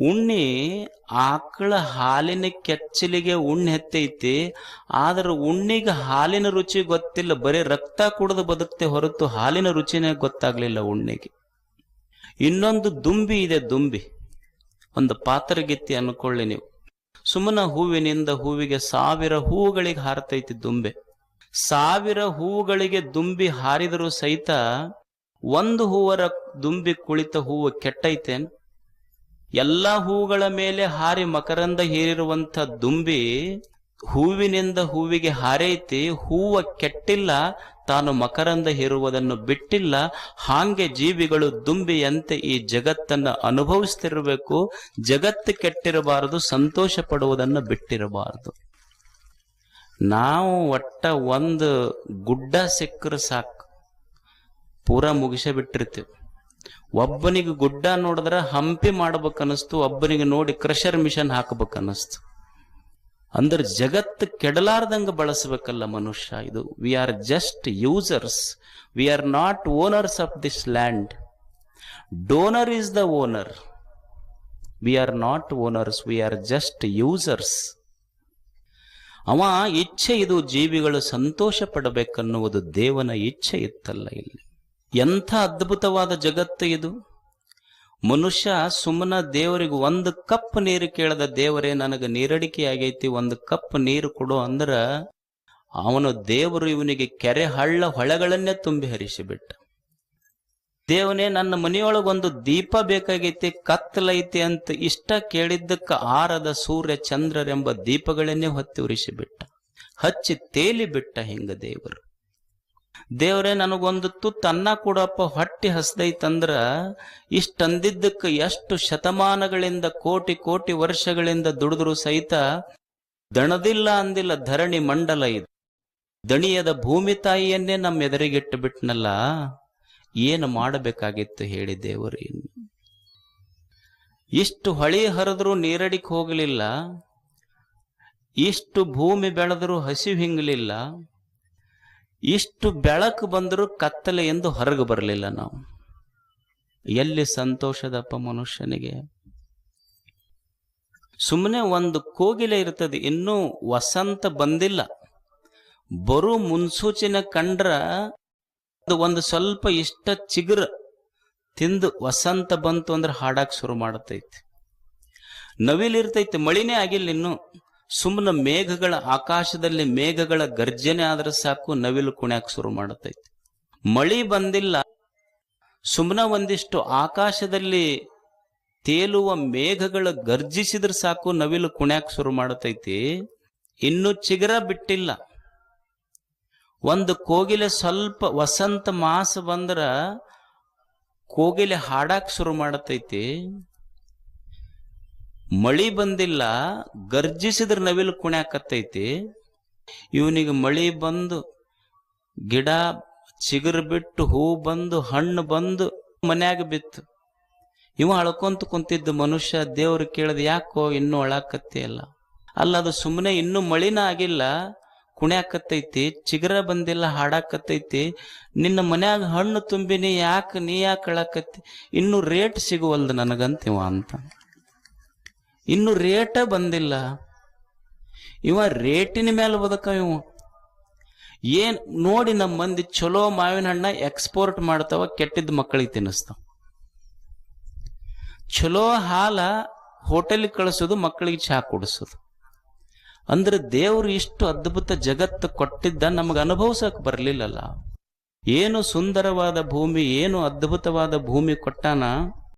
ಉಣ್ಣಿ ಆಕಳ ಹಾಲಿನ ಕೆಚ್ಚಲಿಗೆ ಉಣ್ಣೆ ಹೆತ್ತೈತಿ, ಆದ್ರೆ ಉಣ್ಣಿಗೆ ಹಾಲಿನ ರುಚಿ ಗೊತ್ತಿಲ್ಲ, ಬರೀ ರಕ್ತ ಕುಡಿದು ಬದುಕ್ತೆ ಹೊರತು ಹಾಲಿನ ರುಚಿನೇ ಗೊತ್ತಾಗ್ಲಿಲ್ಲ ಉಣ್ಣಿಗೆ. ಇನ್ನೊಂದು ದುಂಬಿ ಇದೆ, ದುಂಬಿ. ಒಂದು ಪಾತ್ರಗಿತ್ತಿ ಅನ್ಕೊಳ್ಳಿ ನೀವು. ಸುಮ್ಮನ ಹೂವಿನಿಂದ ಹೂವಿಗೆ ಸಾವಿರ ಹೂವುಗಳಿಗೆ ಹಾರತೈತಿ ದುಂಬೆ. ಸಾವಿರ ಹೂವುಗಳಿಗೆ ದುಂಬಿ ಹಾರಿದರೂ ಸಹಿತ ಒಂದು ಹೂವರ ದುಂಬಿ ಕುಳಿತ ಹೂವು ಕೆಟ್ಟೈತೇನ್? ಎಲ್ಲ ಹೂಗಳ ಮೇಲೆ ಹಾರಿ ಮಕರಂದ ಹೀರಿರುವಂತ ದುಂಬಿ ಹೂವಿನಿಂದ ಹೂವಿಗೆ ಹಾರೈತಿ, ಹೂವ ಕೆಟ್ಟಿಲ್ಲ, ತಾನು ಮಕರಂದ ಹೀರುವುದನ್ನು ಬಿಟ್ಟಿಲ್ಲ, ಹಾಂಗೆ ಜೀವಿಗಳು ದುಂಬಿಯಂತೆ ಈ ಜಗತ್ತನ್ನು ಅನುಭವಿಸ್ತಿರಬೇಕು, ಜಗತ್ತು ಕೆಟ್ಟಿರಬಾರದು ಸಂತೋಷ ಪಡುವುದನ್ನು ಬಿಟ್ಟಿರಬಾರದು. ನಾವು ಒಟ್ಟ ಒಂದು ಗುಡ್ಡ ಸಿಕ್ಕರೆ ಸಾಕು, ಪೂರ ಮುಗಿಸ ಬಿಟ್ಟಿರ್ತೀವಿ ಒಬ್ಬನಿಗೆ ಗುಡ್ಡ ನೋಡಿದ್ರೆ ಹಂಪಿ ಮಾಡ್ಬೇಕನ್ನಿಸ್ತು, ಒಬ್ಬನಿಗೆ ನೋಡಿ ಕ್ರಷರ್ ಮಿಷನ್ ಹಾಕಬೇಕನ್ನಿಸ್ತು. ಅಂದ್ರೆ ಜಗತ್ತು ಕೆಡಲಾರ್ದಂಗೆ ಬಳಸಬೇಕಲ್ಲ ಮನುಷ್ಯ ಇದು. We are just users we are not owners of this land donor is the owner we are not owners we are just users ಅವ ಇಚ್ಛೆ ಇದು, ಜೀವಿಗಳು ಸಂತೋಷ ಪಡಬೇಕನ್ನುವುದು ದೇವನ ಇಚ್ಛೆ ಇತ್ತಲ್ಲ ಇಲ್ಲಿ. ಎಂಥ ಅದ್ಭುತವಾದ ಜಗತ್ತು ಇದು? ಮನುಷ್ಯ ಸುಮ್ಮನ ದೇವರಿಗೆ ಒಂದು ಕಪ್ ನೀರು ಕೇಳದ ದೇವರೇ ನನಗೆ ನೀರಡಿಕೆ ಆಗೈತಿ ಒಂದು ಕಪ್ ನೀರು ಕೊಡು ಅಂದ್ರ ಅವನು ದೇವರು ಇವನಿಗೆ ಕೆರೆ ಹಳ್ಳ ಹೊಳೆಗಳನ್ನೇ ತುಂಬಿ ಹರಿಸಿಬಿಟ್ಟ. ದೇವನೇ, ನನ್ನ ಮನೆಯೊಳಗೊಂದು ದೀಪ ಬೇಕಾಗೈತಿ ಕತ್ತಲೈತಿ ಅಂತ ಇಷ್ಟ ಕೇಳಿದ್ದಕ್ಕ ಆರದ ಸೂರ್ಯ ಚಂದ್ರರೆಂಬ ದೀಪಗಳನ್ನೇ ಹೊತ್ತಿ ಉರಿಸಿಬಿಟ್ಟ. ಹಚ್ಚಿ ತೇಲಿ ಬಿಟ್ಟ ಹಿಂಗ ದೇವರು. ದೇವರೇ, ನನಗೊಂದು ತುತ್ತು ಅನ್ನ ಕೊಡಪ್ಪ, ಹೊಟ್ಟಿ ಹಸ್ದೈತಂದ್ರ, ಇಷ್ಟಂದಿದ್ದಕ್ಕೆ ಎಷ್ಟು ಶತಮಾನಗಳಿಂದ, ಕೋಟಿ ಕೋಟಿ ವರ್ಷಗಳಿಂದ ದುಡಿದ್ರು ಸಹಿತ, ದಣದಿಲ್ಲ ಅಂದಿಲ್ಲ, ಧರಣಿ ಮಂಡಲ ಇದು. ದಣಿಯದ ಭೂಮಿ ತಾಯಿಯನ್ನೇ ನಮ್ಮ ಎದುರಿಗಿಟ್ಟು ಬಿಟ್ನಲ್ಲ, ಏನು ಮಾಡಬೇಕಾಗಿತ್ತು ಹೇಳಿ ದೇವರು ಇಷ್ಟು ಹೊಳಿ ಹರಿದ್ರು ನೀರಡಿಕ್ ಹೋಗಲಿಲ್ಲ, ಇಷ್ಟು ಭೂಮಿ ಬೆಳೆದರೂ ಹಸಿವು ಹಿಂಗಲಿಲ್ಲ ಇಷ್ಟು ಬೆಳಕು ಬಂದರೂ ಕತ್ತಲೆ ಎಂದು ಹೊರಗೆ ಬರಲಿಲ್ಲ ನಾವು. ಎಲ್ಲಿ ಸಂತೋಷದಪ್ಪ ಮನುಷ್ಯನಿಗೆ? ಸುಮ್ಮನೆ ಒಂದು ಕೋಗಿಲೆ ಇರ್ತದೆ, ಇನ್ನೂ ವಸಂತ ಬಂದಿಲ್ಲ. ಬರು ಮುನ್ಸೂಚನೆ ಕಂಡ್ರ ಅದು ಒಂದು ಸ್ವಲ್ಪ ಇಷ್ಟ ಚಿಗುರ ತಿಂದು ವಸಂತ ಬಂತು ಅಂದ್ರೆ ಹಾಡಾಕ್ ಶುರು ಮಾಡತೈತಿ. ನವಿಲಿರ್ತೈತಿ, ಮಳಿನೇ ಆಗಿಲ್ಲ ಇನ್ನು. ಸುಮ್ಮನೆ ಮೇಘಗಳ ಆಕಾಶದಲ್ಲಿ ಮೇಘಗಳ ಗರ್ಜನೆ ಆದ್ರೆ ಸಾಕು ನವಿಲು ಕುಣ್ಯಾಕ್ ಶುರು ಮಾಡತೈತಿ. ಮಳಿ ಬಂದಿಲ್ಲ ಸುಮ್ಮನೆ ಒಂದಿಷ್ಟು ಆಕಾಶದಲ್ಲಿ ತೇಲುವ ಮೇಘಗಳ ಗರ್ಜಿಸಿದ್ರೆ ಸಾಕು ನವಿಲು ಕುಣ್ಯಾಕ್ ಶುರು ಮಾಡತೈತಿ. ಇನ್ನು ಚಿಗರ ಬಿಟ್ಟಿಲ್ಲ. ಒಂದು ಕೋಗಿಲೆ ಸ್ವಲ್ಪ ವಸಂತ ಮಾಸ ಬಂದ್ರ ಕೋಗಿಲೆ ಹಾಡಾಕ್ ಶುರು ಮಾಡತೈತಿ. ಮಳಿ ಬಂದಿಲ್ಲ, ಗರ್ಜಿಸಿದ್ರ ನವಿಲು ಕುಣ್ಯಾಕತ್ತೈತಿ. ಇವನಿಗೆ ಮಳಿ ಬಂದು, ಗಿಡ ಚಿಗುರು ಬಿಟ್ಟು, ಹೂ ಬಂದು, ಹಣ್ಣು ಬಂದು, ಮನ್ಯಾಗ ಬಿತ್ತು. ಇವ ಅಳ್ಕೊಂತ ಕುಂತಿದ್ದ ಮನುಷ್ಯ ದೇವ್ರು ಕೇಳಿದ, ಯಾಕೋ ಇನ್ನೂ ಅಳಾಕತ್ತೆ ಅಲ್ಲ? ಅಲ್ಲ, ಅದು ಸುಮ್ಮನೆ ಇನ್ನೂ ಮಳಿನ ಆಗಿಲ್ಲ, ಕುಣ್ಯಾಕತ್ತೈತಿ, ಚಿಗರ ಬಂದಿಲ್ಲ, ಹಾಡಾಕತ್ತೈತಿ. ನಿನ್ನ ಮನ್ಯಾಗ ಹಣ್ಣು ತುಂಬಿನಿ, ಯಾಕೆ ನೀ ಯಾಕೆ ಅಳಾಕತ್ತಿ? ಇನ್ನು ರೇಟ್ ಸಿಗುವಲ್ದು ನನಗಂತಿವ ಅಂತ. ಇನ್ನು ರೇಟ ಬಂದಿಲ್ಲ. ಇವ ರೇಟಿನ ಮೇಲೆ ಬದುಕ ಇವ. ಏನ್ ನೋಡಿ ನಮ್ಮ ಮಂದಿ ಚಲೋ ಮಾವಿನ ಹಣ್ಣ ಎಕ್ಸ್ಪೋರ್ಟ್ ಮಾಡ್ತಾವ ಕೆಟ್ಟಿದ್ದ ಮಕ್ಕಳಿಗೆ ತಿನ್ನಿಸ್ತಾವ. ಚಲೋ ಹಾಲ ಹೋಟೆಲ್ ಕಳಿಸೋದು, ಮಕ್ಕಳಿಗೆ ಚಹಾ ಕುಡಿಸೋದು. ಅಂದ್ರೆ ದೇವ್ರು ಇಷ್ಟು ಅದ್ಭುತ ಜಗತ್ತು ಕೊಟ್ಟಿದ್ದ ನಮಗೆ ಅನುಭವಿಸಕ್ ಬರ್ಲಿಲ್ಲಲ್ಲ. ಏನು ಸುಂದರವಾದ ಭೂಮಿ, ಏನು ಅದ್ಭುತವಾದ ಭೂಮಿ ಕೊಟ್ಟಾನ